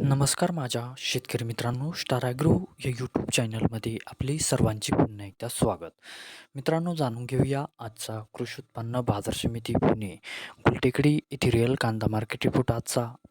नमस्कार माझ्या शेतकरी मित्रांनो स्टार या यूट्यूब चॅनलमध्ये आपले सर्वांचे पुन्हा एकदा स्वागत. मित्रांनो जाणून घेऊया आजचा कृषी उत्पन्न बाजार समिती पुणे गुलटेकडी येथे रिअल कांदा मार्केट रिपोर्ट आजचा.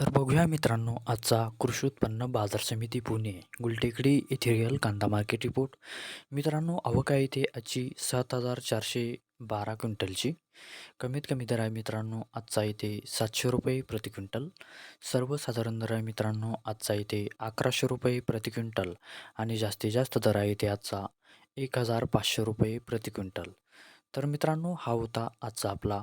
तर बघूया मित्रांनो आजचा कृषी उत्पन्न बाजार समिती पुणे गुलटेकडी इथेरियल कांदा मार्केट रिपोर्ट. मित्रांनो आवक आहे इथे आजची सात हजार चारशे बारा क्विंटलची. कमीत कमी दर आहे मित्रांनो आजचा इथे सातशे रुपये प्रति क्विंटल. सर्वसाधारण दर आहे मित्रांनो आजचा इथे अकराशे रुपये प्रति क्विंटल. आणि जास्तीत जास्त दर आहे इथे आजचा एक हजार पाचशे रुपये प्रति क्विंटल. तर मित्रांनो हा होता आजचा आपला